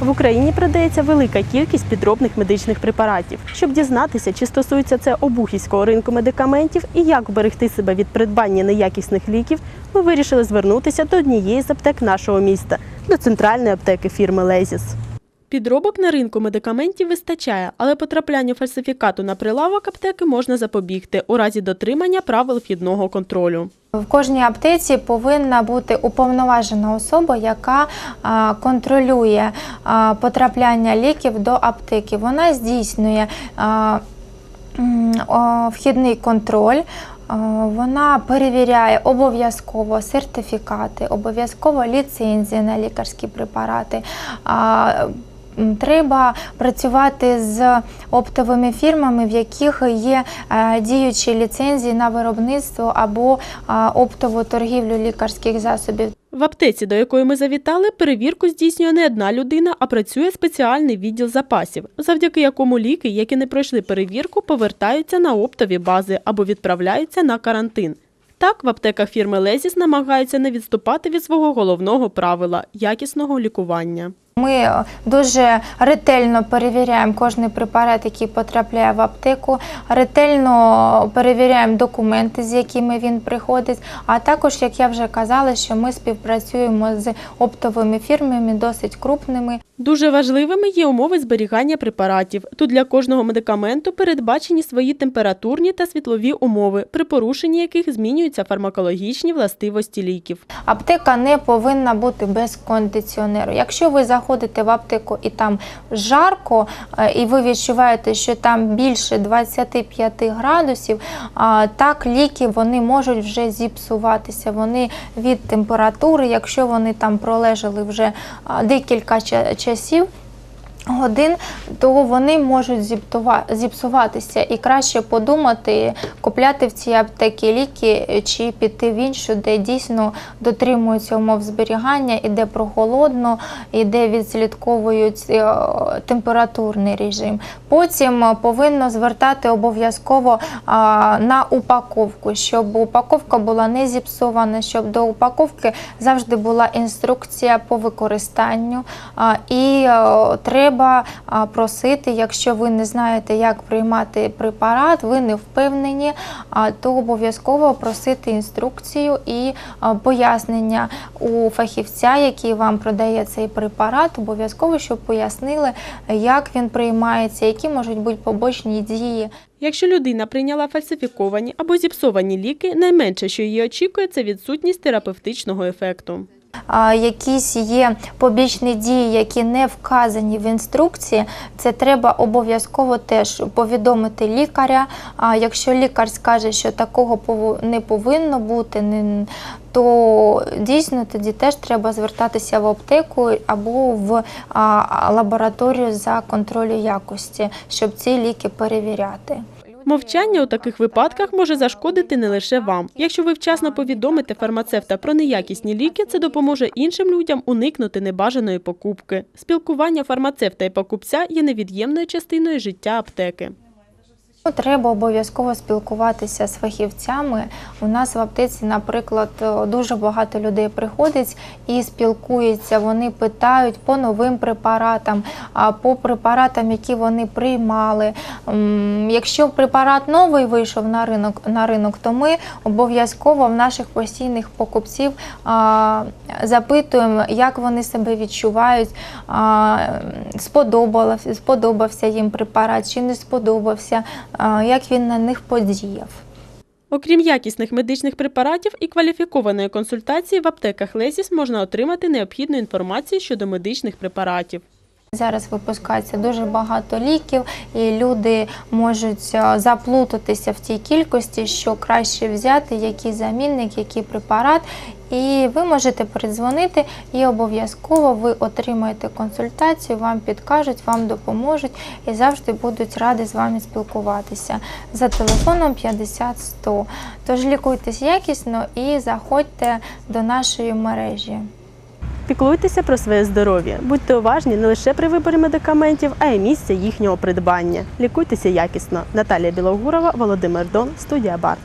В Україні продається велика кількість підробних медичних препаратів. Щоб дізнатися, чи стосується це обухівського ринку медикаментів і як вберегти себе від придбання неякісних ліків, ми вирішили звернутися до однієї з аптек нашого міста до центральної аптеки фірми Лезіс. Підробок на ринку медикаментів вистачає, але потраплянню фальсифікату на прилавок аптеки можна запобігти у разі дотримання правил вхідного контролю. В кожній аптеці повинна бути уповноважена особа, яка контролює потрапляння ліків до аптеки. Вона здійснює вхідний контроль. Вона перевіряє обов'язково сертифікати, обов'язково ліцензії на лікарські препарати. Треба працювати з оптовими фірмами, в яких є е, діючі ліцензії на виробництво або е, оптову торгівлю лікарських засобів. В аптеці, до якої ми завітали, перевірку здійснює не одна людина, а працює спеціальний відділ запасів, завдяки якому ліки, які не пройшли перевірку, повертаються на оптові бази або відправляються на карантин. Так, в аптеках фірми Лезіс намагаються не відступати від свого головного правила якісного лікування. Ми дуже ретельно перевіряємо кожний препарат, який потрапляє в аптеку, ретельно перевіряємо документи, з якими він приходить. А також, як я вже казала, що ми співпрацюємо з оптовими фірмами, досить крупними. Дуже важливими є умови зберігання препаратів. Тут для кожного медикаменту передбачені свої температурні та світлові умови, при порушенні яких змінюються фармакологічні властивості ліків. Аптека не повинна бути без кондиціонеру. Якщо ви заходите в аптеку і там жарко, е, і ви відчуваєте, що там більше 25 градусів, так ліки вони можуть вже зіпсуватися. Вони від температури, якщо вони там пролежали вже декілька ча- часів. Годин, то вони можуть зіпсуватися і краще подумати, купляти в цій аптеці ліки чи піти в іншу, де дійсно дотримуються умов зберігання, і де прохолодно, і де відслідковують е, температурний режим. Потім повинно звертати обов'язково на упаковку, щоб упаковка була не зіпсована, щоб до упаковки завжди була інструкція по використанню. І е, треба просити, якщо ви не знаєте, як приймати препарат, ви не впевнені, то обов'язково просити інструкцію і пояснення у фахівця, який вам продає цей препарат, обов'язково, щоб пояснили, як він приймається, які можуть бути побочні дії. Якщо людина прийняла фальсифіковані або зіпсовані ліки, найменше, що її очікує, це відсутність терапевтичного ефекту. Якісь є побічні дії, які не вказані в інструкції, це треба обов'язково теж повідомити лікаря. Якщо лікар скаже, що такого не повинно бути, то дійсно тоді теж треба звертатися в аптеку або в лабораторію за контролю якості, щоб ці ліки перевіряти. Мовчання у таких випадках може зашкодити не лише вам. Якщо ви вчасно повідомите фармацевта про неякісні ліки, це допоможе іншим людям уникнути небажаної покупки. Спілкування фармацевта і покупця є невід'ємною частиною життя аптеки. Ну, Треба обов'язково спілкуватися з фахівцями. У нас в аптеці, наприклад, е, дуже багато людей приходить і спілкуються. Вони питають по новим препаратам, по препаратам, які вони приймали. Якщо препарат новий вийшов на ринок, на ринок, то ми обов'язково в наших постійних покупців запитуємо, як вони себе відчувають, сподобався їм препарат чи не сподобався, як він на них подіяв. Окрім якісних медичних препаратів і кваліфікованої консультації, в аптеках Лесіс можна отримати необхідну інформацію щодо медичних препаратів. Зараз випускається дуже багато ліків, і люди можуть е, заплутатися в тій кількості, що краще взяти, який замінник, який препарат. І ви можете передзвонити, і обов'язково ви отримаєте консультацію, вам підкажуть, вам допоможуть і завжди будуть раді з вами спілкуватися за телефоном 50 100. Тож лікуйтесь якісно і заходьте до нашої мережі. Піклуйтеся про своє здоров'я, будьте уважні не лише при виборі медикаментів, а й місця їхнього придбання. Лікуйтеся якісно. Наталія Білогурова, Володимир Дон, студія Барт.